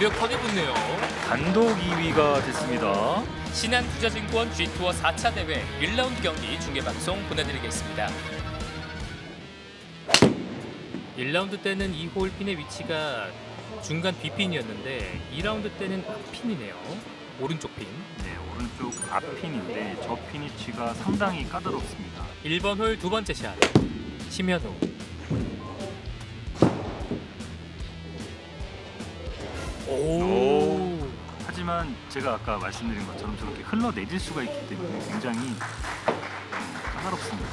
완벽하게 붙네요. 단독 2위가 됐습니다. 신한투자증권 G투어 4차 대회 1라운드 경기 중계방송 보내드리겠습니다. 1라운드 때는 2홀 핀의 위치가 중간 B핀이었는데 2라운드 때는 앞핀이네요. 오른쪽 핀. 네, 오른쪽 앞핀인데 저 핀 위치가 상당히 까다롭습니다. 1번 홀 두 번째 샷. 심현우. 오. 하지만 제가 아까 말씀드린 것처럼 저렇게 흘러내릴 수가 있기 때문에 굉장히 음, 까다롭습니다.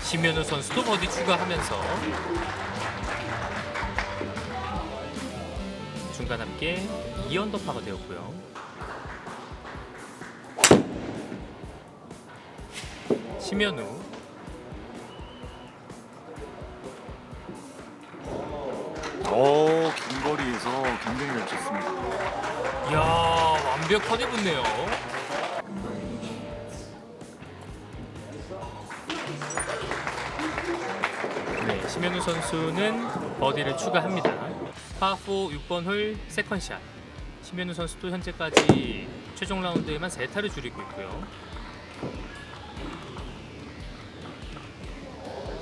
심현우 선수도 버디 추가하면서 중간 합계 2언더파가 되었고요. 심현우 오, 긴 거리에서 굉장히 잘 쳤습니다. 이야 완벽하게 붙네요. 네, 심현우 선수는 버디를 추가합니다. 파4 6번 홀 세컨샷. 심현우 선수도 현재까지 최종 라운드에만 세 타를 줄이고 있고요.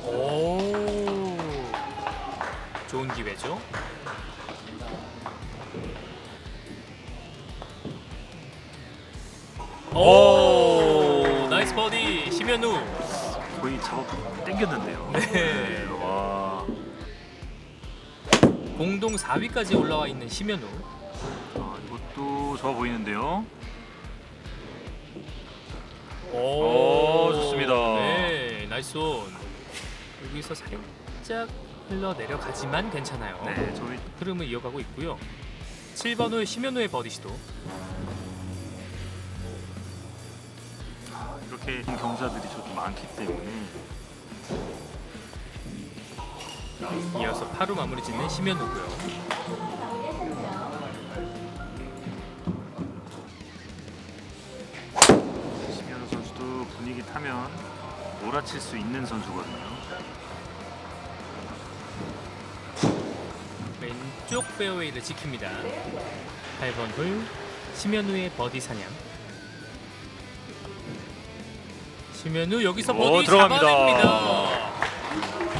오, 좋은 기회죠. 오, 나이스 버디 심현우. 거의 잡아 당겼는데요. 네. 와, 공동 4위까지 올라와 있는 심현우. 아, 이것도 좋아 보이는데요. 오, 좋습니다. 네, 나이스 온. 여기서 살짝 흘러 내려가지만 괜찮아요. 네, 저희 흐름을 이어가고 있고요. 7번 홀 심현우의 버디 시도. 아, 이렇게 경사들이 저렇게 많기 때문에 이어서 8호 마무리 짓는 심현우고요. 심현우 선수도 분위기 타면 몰아칠 수 있는 선수거든요. 왼쪽 페어웨이를 지킵니다. 8번 홀 심현우의 버디 사냥. 심현우 여기서 오, 버디 들어갑니다. 잡아냅니다.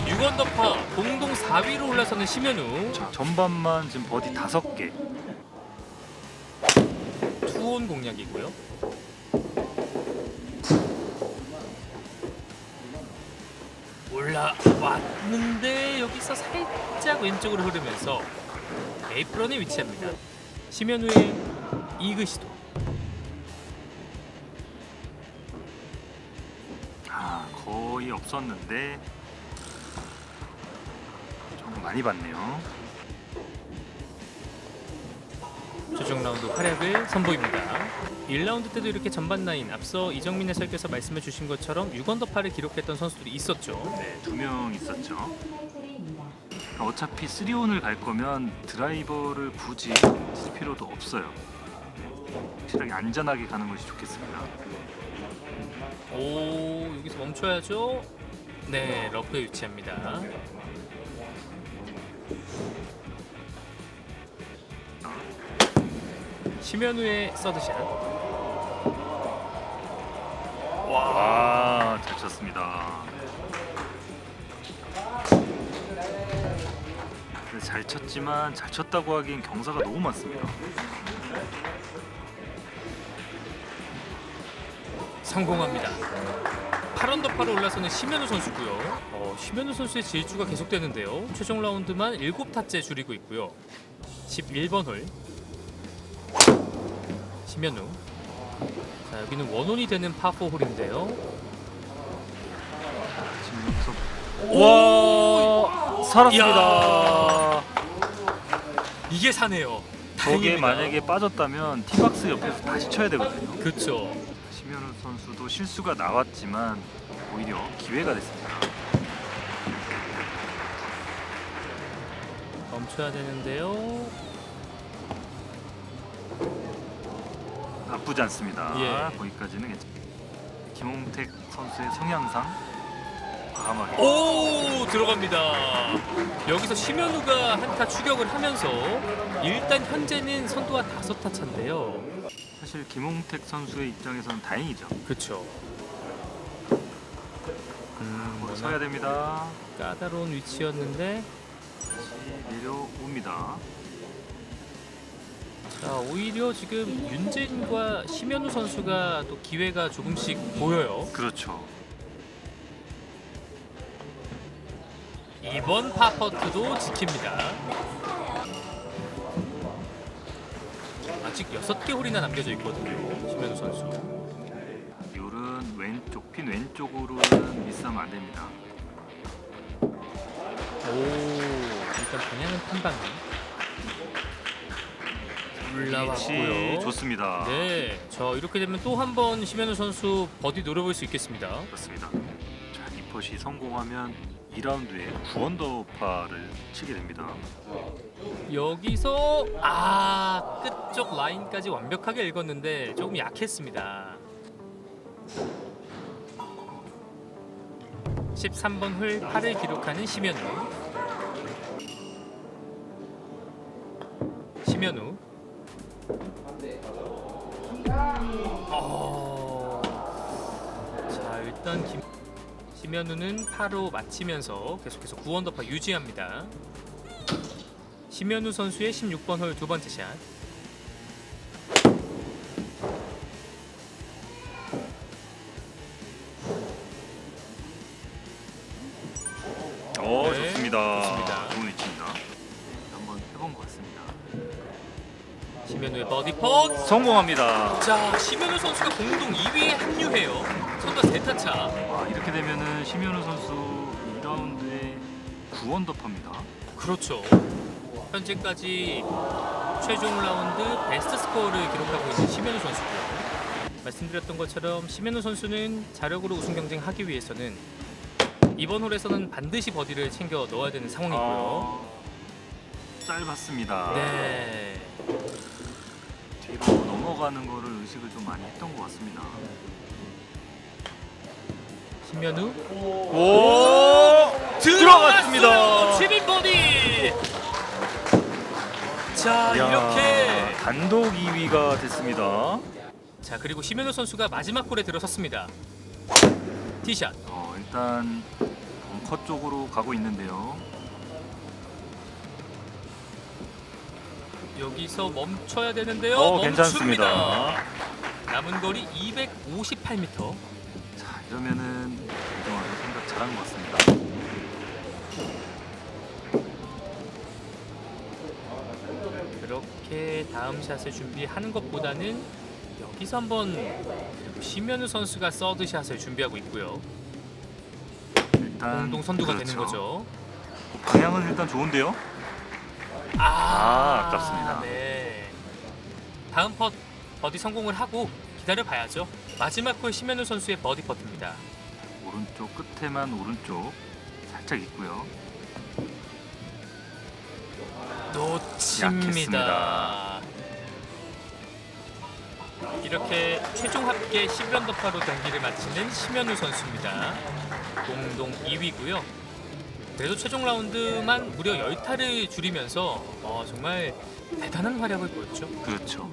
6언더파 공동 4위로 올라서는 심현우. 자, 전반만 지금 버디 다섯 개. 투온 공략이고요. 올라왔는데 여기서 살짝 왼쪽으로 흐르면서 에이프런에 위치합니다. 심현우의 이그 시도. 아, 거의 없었는데 좀 많이 봤네요. 최종 라운드 활약을 선보입니다. 1라운드 때도 이렇게 전반 라인 앞서 이정민 해설께서 말씀해 주신 것처럼 6언더파를 기록했던 선수들이 있었죠. 네, 두 명 있었죠. 어차피 3온을 갈 거면 드라이버를 굳이 쓸 필요도 없어요. 확실하게 안전하게 가는 것이 좋겠습니다. 오 여기서 멈춰야죠. 네 러프에 위치합니다. 심현우의 서드샷. 와, 잘 쳤습니다. 네, 잘 쳤지만 잘 쳤다고 하기엔 경사가 너무 많습니다. 성공합니다. 8언더파로 올라서는 심현우 선수고요. 어, 심현우 선수의 질주가 계속되는데요. 최종 라운드만 7타째 줄이고 있고요. 11번 홀 심현우. 자 여기는 원혼이 되는 파4 홀인데요. 지금 여기서 와 살았습니다. 이게 사네요. 다행입니다. 만약에 빠졌다면 티박스 옆에서 다시 쳐야 되거든요. 그렇죠. 심현우 선수도 실수가 나왔지만 오히려 기회가 됐습니다. 멈춰야 되는데요. 나쁘지 않습니다. 예. 거기까지는 괜찮. 김홍택 선수의 성향상 과감하게 오 들어갑니다. 여기서 심현우가 한타 추격을 하면서 일단 현재는 선두와 다섯 타 차인데요. 사실 김홍택 선수의 입장에서는 다행이죠. 그렇죠. 음, 뭐 워낙 서야 됩니다. 까다로운 위치였는데 다시 내려옵니다. 자 오히려 지금 윤재인과 심현우 선수가 또 기회가 조금씩 보여요. 그렇죠. 이번 파퍼트도 지킵니다. 아직 6개 홀이나 남겨져 있거든요. 심현우 선수. 율은 왼쪽 핀 왼쪽으로는 미스하면 안 됩니다. 오, 일단 방향은 판방이 위치 올라왔고요. 좋습니다. 네, 저 이렇게 되면 또 한 번 심현우 선수 버디 노려볼 수 있겠습니다. 그렇습니다. 자, 이 퍼시 성공하면 2라운드에 9언더파를 치게 됩니다. 여기서 아 끝쪽 라인까지 완벽하게 읽었는데 조금 약했습니다. 13번 홀 8을 기록하는 심현우. 심현우. 어... 자 일단 김... 심현우는 8호 마치면서 계속해서 9언더파 유지합니다. 심현우 선수의 16번 홀 두 번째 샷. 펫. 성공합니다. 자, 심현우 선수가 공동 2위에 합류해요. 선두 세타 차. 와, 이렇게 되면은 심현우 선수 2라운드에 9언더파입니다. 그렇죠. 현재까지 최종 라운드 베스트 스코어를 기록하고 있는 심현우 선수고요. 말씀드렸던 것처럼 심현우 선수는 자력으로 우승 경쟁하기 위해서는 이번 홀에서는 반드시 버디를 챙겨 넣어야 되는 상황이고요. 아, 짧았습니다. 네. 넘어가는 거를 의식을 좀 많이 했던 것 같습니다. 심현우 오! 들어갔습니다. 7인 버디. 자 이야, 이렇게 단독 2위가 됐습니다. 자 그리고 심현우 선수가 마지막 홀에 들어섰습니다. 티샷. 어, 일단 벙커 쪽으로 가고 있는데요. 여기서 멈춰야 되는데요. 어, 멈춥니다. 괜찮습니다. 남은 거리 258m. 자, 이러면은 이동환 생각 잘한 것 같습니다. 그렇게 다음 샷을 준비하는 것보다는 여기서 한번 그리고 심현우 선수가 서드 샷을 준비하고 있고요. 일단 공동 선두가 그렇죠. 되는 거죠. 방향은 일단 좋은데요. 아, 아깝습니다. 네. 다음 펫 버디 성공을 하고 기다려 봐야죠. 마지막 홀 심현우 선수의 버디 퍼트입니다. 오른쪽 끝에만 오른쪽 살짝 있고요. 놓칩니다. 약했습니다. 이렇게 최종 합계 11언더파로 경기를 마치는 심현우 선수입니다. 공동 2위고요. 그래도 최종 라운드만 무려 10타를 줄이면서 어, 정말 대단한 활약을 보였죠. 그렇죠.